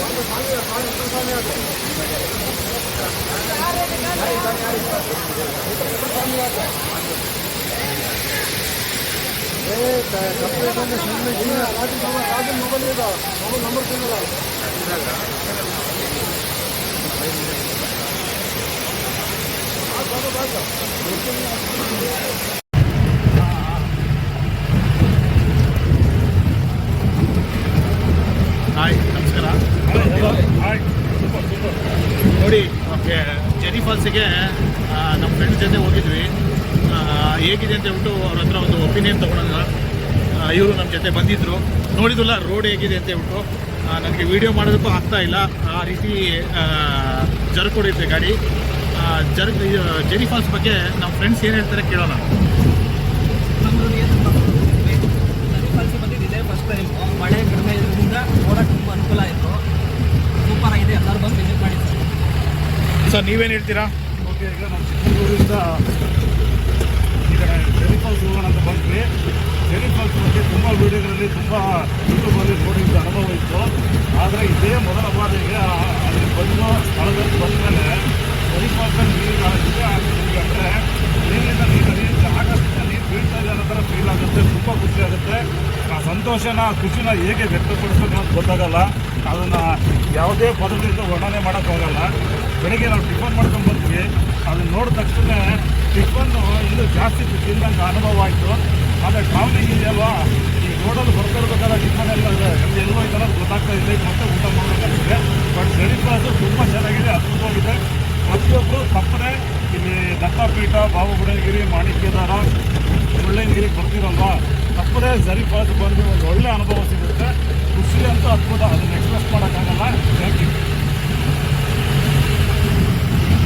방금 방금 방금 상상해야 돼. Hi ನಮಸ್ಕಾರ ನೋಡಿ okay Jerry ಫಾಲ್ಸಿಗೆ ಆ, ನಮ್ಮ ಫ್ರೆಂಡ್ಸ್ ಜೊತೆ ಹೋಗಿದ್ವಿ ಆ, ಹೇಗಿದೆ ಅಂತ ಹೇಳ್ಬಿಟ್ಟು ಅವ್ರ ಹತ್ರ ಒಂದು ಒಪಿನಿಯನ್ ತೊಗೊಳೋಣ. ಇವರು ನಮ್ಮ ಜೊತೆ ಬಂದಿದ್ದರು ನೋಡಿದ್ರಲ್ಲ ರೋಡ್ ಹೇಗಿದೆ ಅಂತ ಹೇಳ್ಬಿಟ್ಟು. ನನಗೆ ವಿಡಿಯೋ ಮಾಡೋದಕ್ಕೂ ಆಗ್ತಾ ಇಲ್ಲ. ಆ ರೀತಿ ಜರ್ಕ್ ಹೊಡೆಯುತ್ತೆ ಗಾಡಿ. ಜರ್ ಜೆರಿ ಫಾಲ್ಸ್ ಬಗ್ಗೆ ನಮ್ಮ ಫ್ರೆಂಡ್ಸ್ ಏನು ಹೇಳ್ತಾರೆ ಕೇಳೋಣ. ಫಾಲ್ಸ್ ಬಂದಿದ್ದಿದೆ. ಫಸ್ಟ್ ಟೈಮ್ ಮಳೆ ಕಡಿಮೆ ಇರೋದ್ರಿಂದ ನೋಡೋಕೆ ತುಂಬ ಅನುಕೂಲ ಆಯಿತು. ಸೂಪರ್ ಆಗಿದೆ. ಎಲ್ಲರೂ ಬಂದು ವಿಸಿಟ್ ಮಾಡಿ ಸರ್ ಸರ್ ನೀವೇನು ಹೇಳ್ತೀರಾ? ಓಕೆ ಈಗ ನಾವು ಚಿಕ್ಕಮಗಳೂರಿಂದ ಈ ಕಡೆ ಜೆರಿ ಫಾಲ್ಸ್ ಹೋಗೋಣ ಅಂತ ಬಂದ್ವಿ ಜೆರಿ ಫಾಲ್ಸ್ ಬಗ್ಗೆ ತುಂಬ ವೀಡಿಯೋಗಳಲ್ಲಿ ತುಂಬ ಯೂಟ್ಯೂಬಲ್ಲಿ ನೋಡಿದ ಅನುಭವ ಇತ್ತು. ಆದರೆ ಇದೇ ಮೊದಲ ಬಾರಿಗೆ ಅಲ್ಲಿ ಬಂದ ಸ್ಥಳದಲ್ಲಿ ಬಂದ ಮೇಲೆ ಫಾಲ್ಸಲ್ಲಿ ನೀರು ಕಾಣಿಸಿದೆ ಅಂದರೆ ನೀರಿನ ನೀರು ನೀರು ಬೀಳ್ತಾ ಇದೆ ಅನ್ನೋ ಥರ ಫೀಲ್ ಆಗುತ್ತೆ, ತುಂಬ ಖುಷಿ ಆಗುತ್ತೆ. ಆ ಸಂತೋಷನ, ಖುಷಿನ ಹೇಗೆ ವ್ಯಕ್ತಪಡಿಸೋದು ಅಂತ ಗೊತ್ತಾಗಲ್ಲ. ಅದನ್ನು ಯಾವುದೇ ಪದದಿಂದ ವರ್ಣನೆ ಮಾಡೋಕ್ಕಾಗಲ್ಲ. ಬೆಳಗ್ಗೆ ನಾವು ಟಿಫನ್ ಮಾಡ್ಕೊಂಡು ಬಂದ್ವಿ. ಅದನ್ನ ನೋಡಿದ ತಕ್ಷಣ ಟಿಫನ್ನು ಇನ್ನೂ ಜಾಸ್ತಿ ತಿಂದಂಗೆ ಅನುಭವ ಆಯಿತು. ಪೀಠ ಬಾಬುಗುಡನಗಿರಿ ಮಾಣಿಕ್ಯದಾರ ಮುಳ್ಳಯ್ಯನಗಿರಿಗೆ ಬರ್ತೀರಲ್ವಾ? ತಪ್ಪದೇ ಸರಿಪಾಸ್ ಬಂದು ಒಂದು ಒಳ್ಳೆ ಅನುಭವ ಸಿಗುತ್ತೆ.